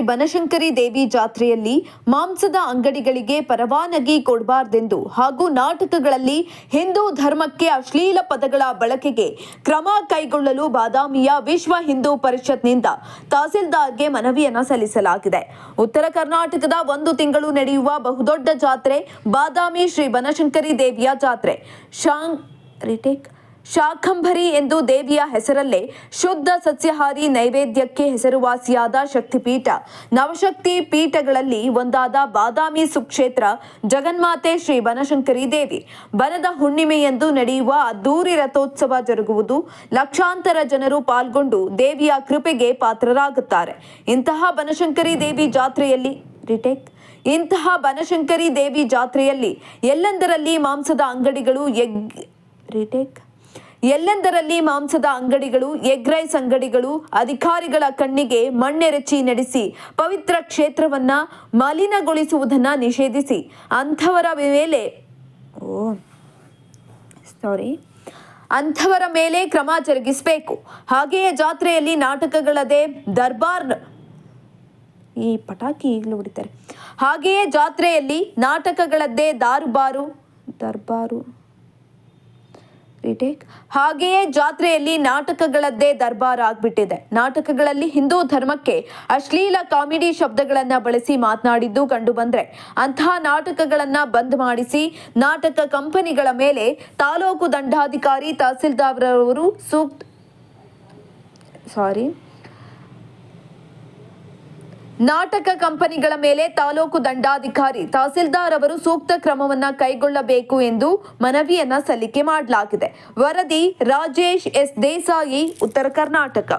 ಬನಶಂಕರಿ ದೇವಿ ಜಾತ್ರೆಯಲ್ಲಿ ಮಾಂಸದ ಅಂಗಡಿಗಳಿಗೆ ಪರವಾನಗಿ ಕೊಡಬಾರ್ದೆಂದು ಹಾಗೂ ನಾಟಕಗಳಲ್ಲಿ ಹಿಂದೂ ಧರ್ಮಕ್ಕೆ ಅಶ್ಲೀಲ ಪದಗಳ ಬಳಕೆಗೆ ಕ್ರಮ ಕೈಗೊಳ್ಳಲು ಬಾದಾಮಿಯ ವಿಶ್ವ ಹಿಂದೂ ಪರಿಷತ್ನಿಂದ ತಹಸೀಲ್ದಾರ್ಗೆ ಮನವಿಯನ್ನು ಸಲ್ಲಿಸಲಾಗಿದೆ. ಉತ್ತರ ಕರ್ನಾಟಕದ ಒಂದು ತಿಂಗಳು ನಡೆಯುವ ಬಹುದೊಡ್ಡ ಜಾತ್ರೆ ಬಾದಾಮಿ ಶ್ರೀ ಬನಶಂಕರಿ ದೇವಿಯ ಜಾತ್ರೆ. ಶಾಂಗ್ ರಿಟೇಕ್ ಶಾಖಂಭರಿ ಎಂದು ದೇವಿಯ ಹೆಸರಲ್ಲೇ ಶುದ್ಧ ಸಸ್ಯಹಾರಿ ನೈವೇದ್ಯಕ್ಕೆ ಹೆಸರುವಾಸಿಯಾದ ಶಕ್ತಿಪೀಠ. ನವಶಕ್ತಿ ಪೀಠಗಳಲ್ಲಿ ಒಂದಾದ ಬಾದಾಮಿ ಸುಕ್ಷೇತ್ರ ಜಗನ್ಮಾತೆ ಶ್ರೀ ಬನಶಂಕರಿ ದೇವಿ. ಬನದ ಹುಣ್ಣಿಮೆಯಂದು ನಡೆಯುವ ಅದ್ದೂರಿ ರಥೋತ್ಸವ ಜರುಗುವುದು ಲಕ್ಷಾಂತರ ಜನರು ಪಾಲ್ಗೊಂಡು ದೇವಿಯ ಕೃಪೆಗೆ ಪಾತ್ರರಾಗುತ್ತಾರೆ. ಇಂತಹ ಬನಶಂಕರಿ ದೇವಿ ಜಾತ್ರೆಯಲ್ಲಿ ರಿಟೇಕ್. ಇಂತಹ ಬನಶಂಕರಿ ದೇವಿ ಜಾತ್ರೆಯಲ್ಲಿ ಎಲ್ಲೆಂದರಲ್ಲಿ ಮಾಂಸದ ಅಂಗಡಿಗಳು ಎಗ್ ರಿಟೇಕ್. ಎಲ್ಲೆಂದರಲ್ಲಿ ಮಾಂಸದ ಅಂಗಡಿಗಳು ಎಗ್ ರೈಸ್ ಅಂಗಡಿಗಳು, ಅಧಿಕಾರಿಗಳ ಕಣ್ಣಿಗೆ ಮಣ್ಣೆರಚಿ ನಡೆಸಿ ಪವಿತ್ರ ಕ್ಷೇತ್ರವನ್ನ ಮಲಿನಗೊಳಿಸುವುದನ್ನ ನಿಷೇಧಿಸಿ. ಅಂಥವರ ಮೇಲೆ ಓ ಸಾರಿ ಅಂಥವರ ಮೇಲೆ ಕ್ರಮ ಜರುಗಿಸಬೇಕು. ಹಾಗೆಯೇ ಜಾತ್ರೆಯಲ್ಲಿ ನಾಟಕಗಳದೇ ದರ್ಬಾರ್ ಈ ಪಟಾಕಿ ಈಗಲೂ ಹೊಡಿತಾರೆ. ಹಾಗೆಯೇ ಜಾತ್ರೆಯಲ್ಲಿ ನಾಟಕಗಳದ್ದೇ ದಾರುಬಾರು ದರ್ಬಾರು ರಿಟೇಕ್ ಹಾಗೆಯೇ ಜಾತ್ರೆಯಲ್ಲಿ ನಾಟಕಗಳದ್ದೇ ದರ್ಬಾರ್ ಆಗ್ಬಿಟ್ಟಿದೆ. ನಾಟಕಗಳಲ್ಲಿ ಹಿಂದೂ ಧರ್ಮಕ್ಕೆ ಅಶ್ಲೀಲ ಕಾಮಿಡಿ ಶಬ್ದಗಳನ್ನ ಬಳಸಿ ಮಾತನಾಡಿದ್ದು ಕಂಡು ಬಂದ್ರೆ ಅಂತಹ ನಾಟಕಗಳನ್ನ ಬಂದ್ ಮಾಡಿಸಿ ನಾಟಕ ಕಂಪನಿಗಳ ಮೇಲೆ ತಾಲೂಕು ದಂಡಾಧಿಕಾರಿ ತಹಸೀಲ್ದಾರ್ ಅವರು ಸೂಕ್ತ ಸಾರಿ ನಾಟಕ ಕಂಪನಿಗಳ ಮೇಲೆ ತಾಲೂಕು ದಂಡಾಧಿಕಾರಿ ತಹಸೀಲ್ದಾರ್ ಅವರು ಸೂಕ್ತ ಕ್ರಮವನ್ನ ಕೈಗೊಳ್ಳಬೇಕು ಎಂದು ಮನವಿಯನ್ನ ಸಲ್ಲಿಕೆ ಮಾಡಲಾಗಿದೆ. ವರದಿ ರಾಜೇಶ್ ಎಸ್ ದೇಸಾಯಿ, ಉತ್ತರ ಕರ್ನಾಟಕ.